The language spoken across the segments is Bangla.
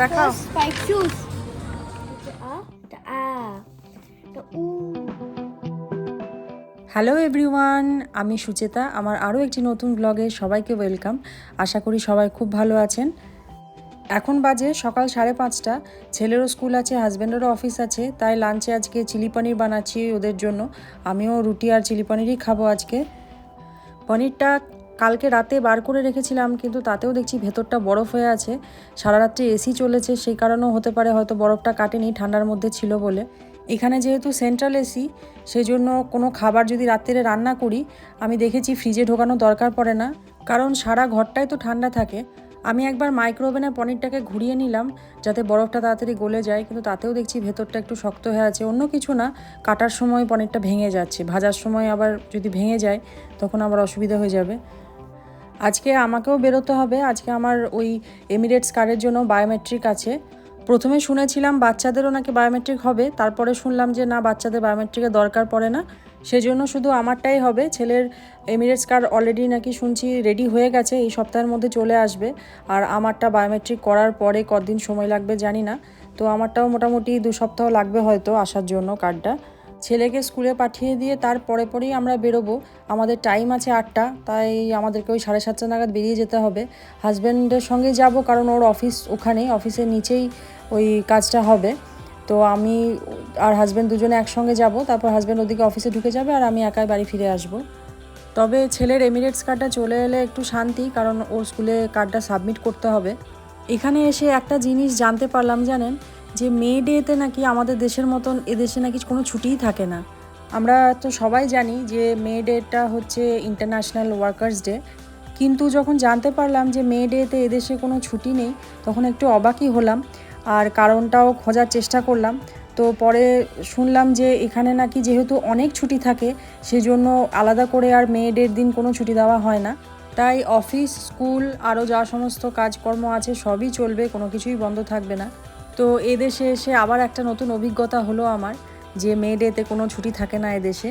দেখাও the u. হ্যালো এভরিওয়ান আমি সুচেতা আমার আরও একটি নতুন ব্লগে সবাইকে ওয়েলকাম আশা করি সবাই খুব ভালো আছেন। এখন বাজে সকাল সাড়ে পাঁচটা। ছেলেরও স্কুল আছে হাজব্যান্ডেরও অফিস আছে তাই লাঞ্চে আজকে চিলি পনির বানাচ্ছি ওদের জন্য। আমিও রুটি আর চিলি পনিরই খাব আজকে। পনিরটা কালকে রাতে বার করে রেখেছিলাম, কিন্তু তাতেও দেখছি ভেতরটা বরফ হয়ে আছে। সারা রাত্রি এসি চলেছে, সেই কারণেও হতে পারে হয়তো বরফটা কাটেনি, ঠান্ডার মধ্যে ছিল বলে। এখানে যেহেতু সেন্ট্রাল এসি সেই জন্য কোনো খাবার যদি রাত্রে রান্না করি, আমি দেখেছি ফ্রিজে ঢোকানো দরকার পড়ে না। কারণ সারা ঘরটাই তো ঠান্ডা থাকে। আমি একবার মাইক্রোওভেনে পনিরটাকে ঘুরিয়ে নিলাম, যাতে বরফটা তাড়াতাড়ি গলে যায়, কিন্তু তাতেও দেখছি ভেতরটা একটু শক্ত হয়ে আছে। অন্য কিছু না, কাটার সময় পনিরটা ভেঙে যাচ্ছে। ভাজার সময় আবার যদি ভেঙে যায়, তখন আবার অসুবিধা হয়ে যাবে। আজকে আমাকেও বেরোতে হবে। আজকে আমার ওই এমিরেটস কার্ডের জন্য বায়োমেট্রিক আছে। প্রথমে শুনেছিলাম বাচ্চাদেরও নাকি বায়োমেট্রিক হবে, তারপরে শুনলাম যে না, বাচ্চাদের বায়োমেট্রিকের দরকার পড়ে না। সেজন্য শুধু আমারটাই হবে। ছেলের এমিরেটস কার্ড অলরেডি নাকি শুনছি রেডি হয়ে গেছে, এই সপ্তাহের মধ্যে চলে আসবে। আর আমারটা বায়োমেট্রিক করার পরে কদিন সময় লাগবে জানি না। তো আমারটাও মোটামুটি দু সপ্তাহ লাগবে হয়তো আসার জন্য কার্ডটা ছেলেকে স্কুলে পাঠিয়ে দিয়ে তার পরে পরেই আমরা বেরোবো। আমাদের টাইম আছে আটটা, তাই আমাদেরকে ওই সাড়ে সাতটা নাগাদ বেরিয়ে যেতে হবে। হাজব্যান্ডের সঙ্গে যাব কারণ ওর অফিস ওখানেই অফিসের নিচেই ওই কাজটা হবে। তো আমি আর হাজব্যান্ড দুজনে একসঙ্গে যাব, তারপর হাজব্যান্ড ওদিকে অফিসে ঢুকে যাবে আর আমি একাই বাড়ি ফিরে আসব। তবে ছেলের এমিরেটস কার্ডটা চলে এলে একটু শান্তি, কারণ ওর স্কুলে কার্ডটা সাবমিট করতে হবে। এখানে এসে একটা জিনিস জানতে পারলাম, জানেন? যে মে ডেতে নাকি আমাদের দেশের মতন এদেশে নাকি কোনো ছুটিই থাকে না। আমরা তো সবাই জানি যে মে ডেটা হচ্ছে ইন্টারন্যাশনাল ওয়ার্কার্স ডে কিন্তু যখন জানতে পারলাম যে মে ডেতে এদেশে কোনো ছুটি নেই, তখন একটু অবাকই হলাম। আর কারণটাও খোঁজার চেষ্টা করলাম। তো পরে শুনলাম যে এখানে নাকি যেহেতু অনেক ছুটি থাকে, সেজন্য আলাদা করে আর মে ডের দিন কোনো ছুটি দেওয়া হয় না। তাই অফিস, স্কুল, আরও যা সমস্ত কাজকর্ম আছে, সবই চলবে, কোনো কিছুই বন্ধ থাকবে না। তো এদেশে এসে আবার একটা নতুন অভিজ্ঞতা হলো আমার, যে মে ডেতে কোনো ছুটি থাকে না এদেশে।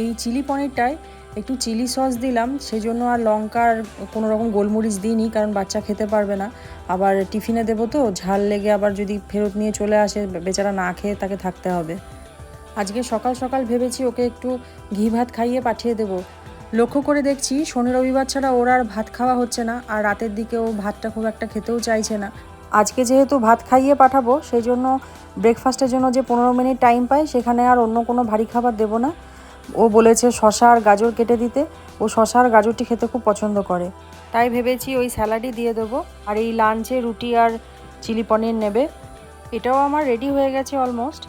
এই চিলি পনিরটায় একটু চিলি সস দিলাম, সেজন্য আর লঙ্কার কোনো রকম গোলমরিচ দিইনি, কারণ বাচ্চা খেতে পারবে না। আবার টিফিনে দেবো তো, ঝাল লেগে আবার যদি ফেরত নিয়ে চলে আসে, বেচারা না খেয়ে তাকে থাকতে হবে। আজকে সকাল সকাল ভেবেছি ওকে একটু ঘি ভাত খাইয়ে পাঠিয়ে দেবো। লক্ষ্য করে দেখছি শনি রবিবার ছাড়া ওর আর ভাত খাওয়া হচ্ছে না, আর রাতের দিকে ও ভাতটা খুব একটা খেতেও চাইছে না। আজকে যেহেতু ভাত খাইয়ে পাঠাবো সেই জন্য ব্রেকফাস্টের জন্য যে পনেরো মিনিট টাইম পায় সেখানে আর অন্য কোনো ভারী খাবার দেবো না। ও বলেছে শশা আর গাজর কেটে দিতে। ও শশা আর গাজরটি খেতে খুব পছন্দ করে। তাই ভেবেছি ওই স্যালাডই দিয়ে দেবো। আর এই লাঞ্চে রুটি আর চিলি পনির নেবে। এটাও আমার রেডি হয়ে গেছে অলমোস্ট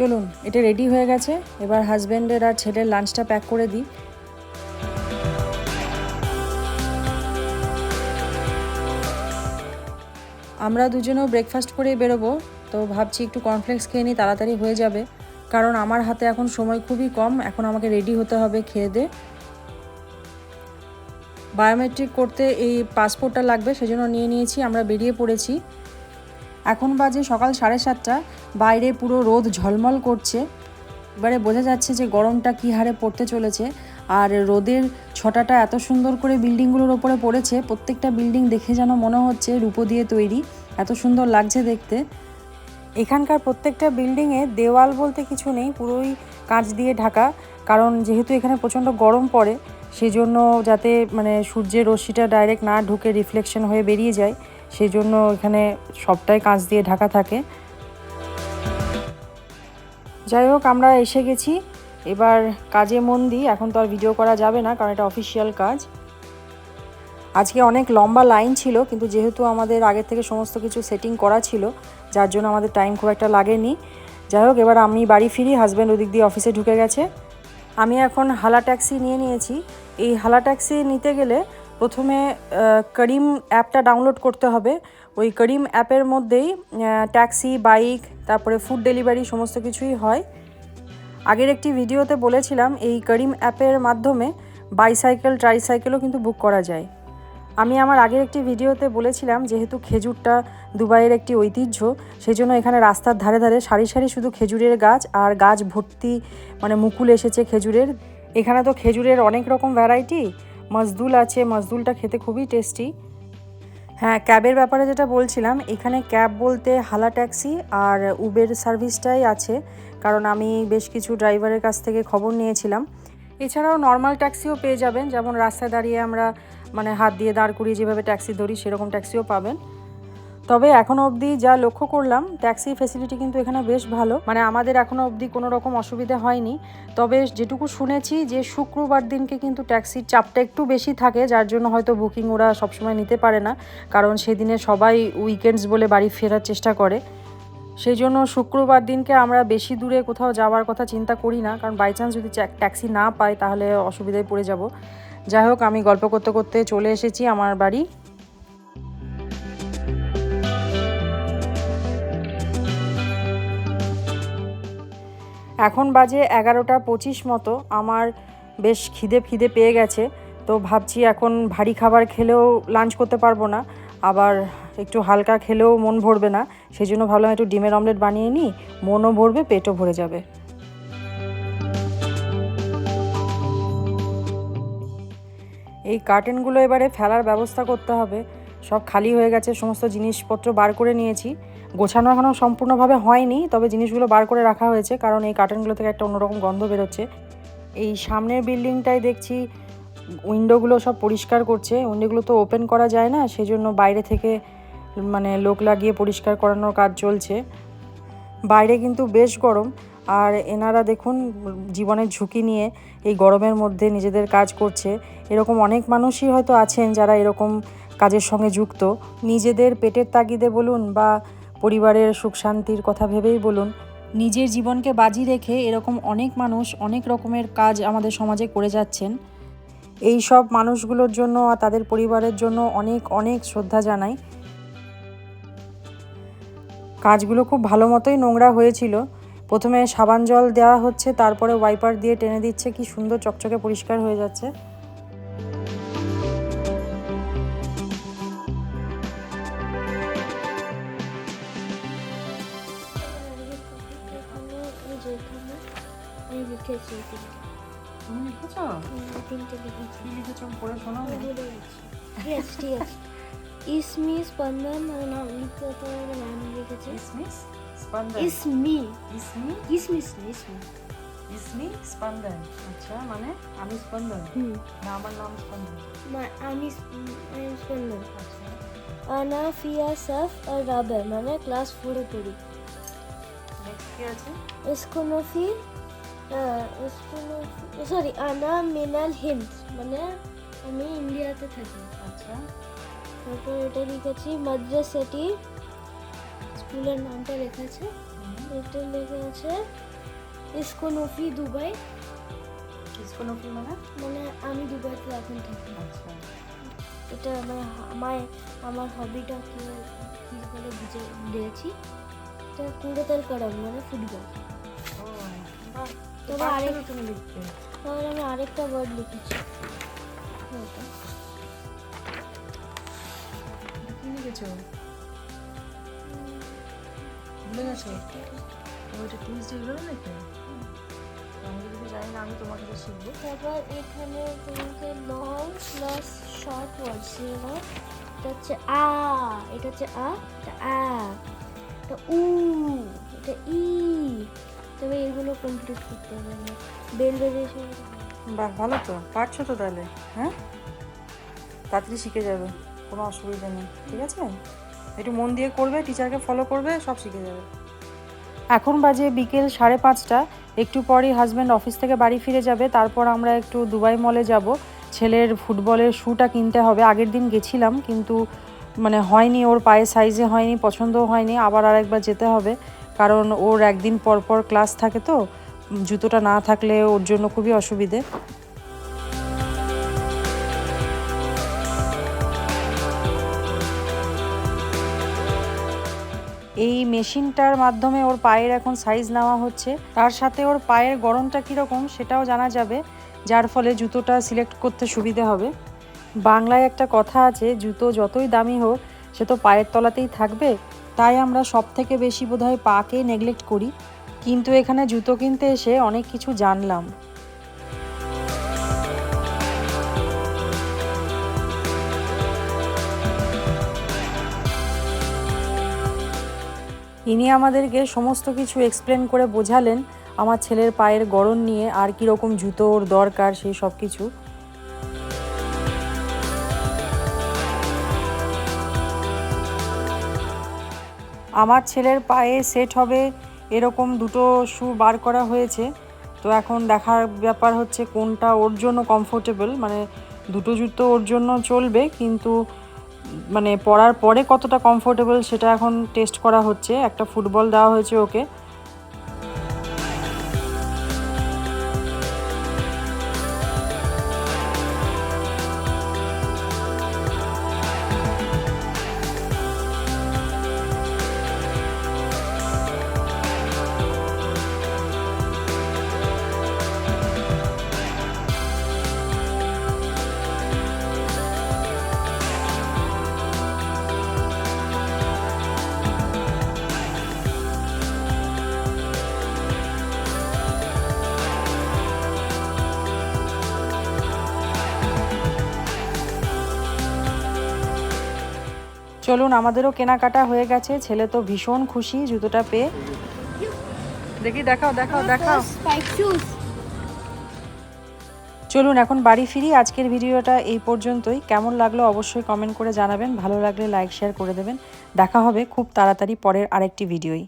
চলুন, এটা রেডি হয়ে গেছে। এবার হাজব্যান্ডের আর ছেলের লাঞ্চটা প্যাক করে দিই। আমরা দুজনেও ব্রেকফাস্ট করেই বেরোবো, তো ভাবছি একটু কর্নফ্লেক্স খেয়ে নিই, তাড়াতাড়ি হয়ে যাবে। কারণ আমার হাতে এখন সময় খুবই কম, এখন আমাকে রেডি হতে হবে খেয়ে দে। বায়োমেট্রিক করতে এই পাসপোর্টটা লাগবে, সেজন্য নিয়ে নিয়েছি, আমরা বেরিয়ে পড়েছি। এখন বাজে সকাল সাড়ে সাতটা। বাইরে পুরো রোদ ঝলমল করছে। এবারে বোঝা যাচ্ছে যে গরমটা কী হারে পড়তে চলেছে। আর রোদের ছটাটা এত সুন্দর করে বিল্ডিংগুলোর ওপরে পড়েছে, প্রত্যেকটা বিল্ডিং দেখে যেন মনে হচ্ছে রূপো দিয়ে তৈরি। এত সুন্দর লাগছে দেখতে। এখানকার প্রত্যেকটা বিল্ডিংয়ে দেওয়াল বলতে কিছু নেই, পুরোই কাঁচ দিয়ে ঢাকা। কারণ যেহেতু এখানে প্রচণ্ড গরম পড়ে সেই জন্য যাতে মানে সূর্যের রশ্মিটা ডাইরেক্ট না ঢুকে রিফ্লেকশন হয়ে বেরিয়ে যায়। সেই জন্য এখানে সবটাই কাঁচ দিয়ে ঢাকা থাকে। যাই হোক, আমরা এসে গেছি। এবার কাজে মন দিই, এখন তো আর ভিডিও করা যাবে না, কারণ এটা অফিসিয়াল কাজ। আজকে অনেক লম্বা লাইন ছিল, কিন্তু যেহেতু আমাদের আগের থেকে সমস্ত কিছু সেটিং করা ছিল, যার জন্য আমাদের টাইম খুব একটা লাগেনি। যাই হোক, এবার আমি বাড়ি ফিরি হাজব্যান্ড ওদিক দিয়ে অফিসে ঢুকে গেছে। আমি এখন হালা ট্যাক্সি নিয়ে নিয়েছি। এই হালা ট্যাক্সি নিতে গেলে প্রথমে করিম অ্যাপটা ডাউনলোড করতে হবে। ওই করিম অ্যাপের মধ্যেই ট্যাক্সি, বাইক, তারপরে ফুড ডেলিভারি সমস্ত কিছুই হয়। আগের একটি ভিডিওতে বলেছিলাম, এই করিম অ্যাপের মাধ্যমে বাইসাইকেল, ট্রাইসাইকেলও কিন্তু বুক করা যায়। আমি আমার আগের একটি ভিডিওতে বলেছিলাম, যেহেতু খেজুরটা দুবাইয়ের একটি ঐতিহ্য সেই জন্য এখানে রাস্তার ধারে ধারে সারি সারি শুধু খেজুরের গাছ আর গাছ ভর্তি মানে মুকুল এসেছে খেজুরের। এখানে তো খেজুরের অনেক রকম ভ্যারাইটি মজদুল আছে, মজদুলটা খেতে খুবই টেস্টি হ্যাঁ ক্যাবের ব্যাপারে যেটা বলছিলাম, এখানে ক্যাব বলতে হালা ট্যাক্সি আর উবের সার্ভিসটাই আছে, কারণ আমি বেশ কিছু ড্রাইভারের কাছ থেকে খবর নিয়েছিলাম। এছাড়াও নর্মাল ট্যাক্সিও পেয়ে যাবেন, যেমন রাস্তায় দাঁড়িয়ে আমরা মানে হাত দিয়ে দাঁড় করিয়ে যেভাবে ট্যাক্সি ধরি, সেরকম ট্যাক্সিও পাবেন। তবে এখনও অবধি যা লক্ষ্য করলাম ট্যাক্সি ফেসিলিটি কিন্তু এখানে বেশ ভালো। মানে আমাদের এখনও অবধি কোনো রকম অসুবিধা হয়নি। তবে যেটুকু শুনেছি যে শুক্রবার দিনকে কিন্তু ট্যাক্সির চাপটা একটু বেশি থাকে, যার জন্য হয়তো বুকিং ওরা সবসময় নিতে পারে না। কারণ সেদিনে সবাই উইকেন্ডস বলে বাড়ি ফেরার চেষ্টা করে। সেই জন্য শুক্রবার দিনকে আমরা বেশি দূরে কোথাও যাওয়ার কথা চিন্তা করি না। কারণ বাই চান্স যদি ট্যাক্সি না পাই, তাহলে অসুবিধায় পড়ে যাব। যাই হোক, আমি গল্প করতে করতে চলে এসেছি আমার বাড়ি। এখন বাজে এগারোটা পঁচিশ মতো। আমার বেশ খিদে খিদে পেয়ে গেছে। তো ভাবছি এখন ভারী খাবার খেলেও লাঞ্চ করতে পারব না। আবার একটু হালকা খেলেও মন ভরবে না। সেই জন্য ভাবলাম একটু ডিমের অমলেট বানিয়ে নিই। মনও ভরবে, পেটও ভরে যাবে। এই কার্টেনগুলো এবারে ফেলার ব্যবস্থা করতে হবে। সব খালি হয়ে গেছে, সমস্ত জিনিসপত্র বার করে নিয়েছি। গোছানো এখনও সম্পূর্ণভাবে হয়নি, তবে জিনিসগুলো বার করে রাখা হয়েছে, কারণ এই কার্টেনগুলো থেকে একটা অন্যরকম গন্ধ বেরোচ্ছে। এই সামনের বিল্ডিংটায় দেখছি উইন্ডোগুলো সব পরিষ্কার করছে উইন্ডোগুলো তো ওপেন করা যায় না সেই জন্য বাইরে থেকে মানে লোক লাগিয়ে পরিষ্কার করানোর কাজ চলছে। বাইরে কিন্তু বেশ গরম, আর এনারা দেখুন, জীবনের ঝুঁকি নিয়ে এই গরমের মধ্যে নিজেদের কাজ করছে। এরকম অনেক মানুষই হয়তো আছেন যারা এরকম কাজের সঙ্গে যুক্ত। নিজেদের পেটের তাগিদে বলুন বা পরিবারের সুখ শান্তির কথা ভেবেই বলুন, নিজের জীবনকে বাজি রেখে এরকম অনেক মানুষ অনেক রকমের কাজ আমাদের সমাজে করে যাচ্ছেন। এই সব মানুষগুলোর জন্য আর তাদের পরিবারের জন্য অনেক অনেক শ্রদ্ধা জানাই। কাজগুলো খুব ভালো মতোই নোংরা হয়েছিল। প্রথমে সাবান জল দেওয়া হচ্ছে, তারপরে ওয়াইপার দিয়ে টেনে দিচ্ছে, কি সুন্দর চকচকে পরিষ্কার হয়ে যাচ্ছে। তিনটে লিখেছি ইসমি স্পন্দন মানে নাম লিখতে হতো নাম স্পন্দন ইসমি আচ্ছা মানে আমি স্পন্দন না আমার নাম স্পন্দন আমি স্পন্দন আচ্ছা মানে ক্লাস ফোরে পড়ি নেক্সট কি আছে সরি আনা মিনাল হিন্দ মানে আমি ইন্ডিয়াতে থাকি। আচ্ছা। তারপর এটা লিখেছি মাদ্রাসাটি স্কুলের নামটা লেখা আছে। এটা লেখা আছে ইসকোনফি দুবাই। ইসকোনফি মানে? মানে আমি দুবাইতে এখন থাকি। আচ্ছা। এটা আমার আমার আমার হবিটা কি কি বলে বুঝে দিয়েছি। এটা কুড়েতাল করাম মানে ফুটবল। ও বাহ। তবে তবে আরেক- তাহলে আমি আরেকটা ওয়ার্ড লিখেছি। কি লিখেছো? ভুলে গেছো? ওইটা টুইসডে এগুলো লিখে আমি যদি জানি না আমি তোমার কাছে শিখব। তারপর এখানে তোমাকে লং প্লাস শর্ট ওয়ার্ড এটা হচ্ছে আ এটা হচ্ছে আ এটা আ। এটা উ এটা ই। তবে এগুলো কমপ্লিট করতে হবে বেল বেরিয়েছে বাহ ভালো তো, পারছ তো তাহলে হ্যাঁ? তাড়াতাড়ি শিখে যাবে, কোনো অসুবিধা নেই, ঠিক আছে? একটু মন দিয়ে করবে টিচারকে ফলো করবে, সব শিখে যাবে। এখন বাজে বিকেল সাড়ে পাঁচটা, একটু পরেই হাজব্যান্ড অফিস থেকে বাড়ি ফিরে যাবে, তারপর আমরা একটু দুবাই মলে যাব। ছেলের ফুটবলের শ্যুটা কিনতে হবে, আগের দিন গেছিলাম, কিন্তু মানে হয়নি, ওর পায়ে সাইজে হয়নি, পছন্দও হয়নি, আবার আরেকবার যেতে হবে। কারণ ওর একদিন পরপর ক্লাস থাকে তো, জুতোটা না থাকলে ওর জন্য খুবই অসুবিধে। এই মেশিনটার মাধ্যমে ওর পায়ের এখন সাইজ নেওয়া হচ্ছে। তার সাথে ওর পায়ের গরমটা কীরকম সেটাও জানা যাবে, যার ফলে জুতোটা সিলেক্ট করতে সুবিধে হবে। বাংলায় একটা কথা আছে, জুতো যতই দামি হোক, সে তো পায়ের তলাতেই থাকবে। তাই আমরা সব থেকে বেশি বোধহয় পাকে নেগলেক্ট করি। কিন্তু এখানে জুতো কিনতে এসে অনেক কিছু জানলাম। ইনি আমাদেরকে সমস্ত কিছু এক্সপ্লেন করে বোঝালেন, আমার ছেলের পায়ের গড়ন নিয়ে আর কীরকম জুতো ওর দরকার সেই সব কিছু আমার ছেলের পায়ে সেট হবে এরকম দুটো শু বার করা হয়েছে। তো এখন দেখার ব্যাপার হচ্ছে কোনটা ওর জন্য কমফোর্টেবল মানে দুটো জুতো ওর জন্য চলবে, কিন্তু মানে পরার পরে কতটা কমফোর্টেবল সেটা এখন টেস্ট করা হচ্ছে। একটা ফুটবল দেওয়া হয়েছে ওকে। চলুন, আমাদেরও কেনাকাটা হয়ে গেছে। ছেলে তো ভীষণ খুশি, জুতোটা পেয়ে। দেখি, দেখাও দেখাও দেখাও। চলুন, এখন বাড়ি ফিরি। আজকের ভিডিওটা এই পর্যন্তই। কেমন লাগল অবশ্যই কমেন্ট করে জানাবেন। ভালো লাগলে লাইক শেয়ার করে দেবেন। দেখা হবে খুব তাড়াতাড়ি পরের আরেকটি ভিডিওই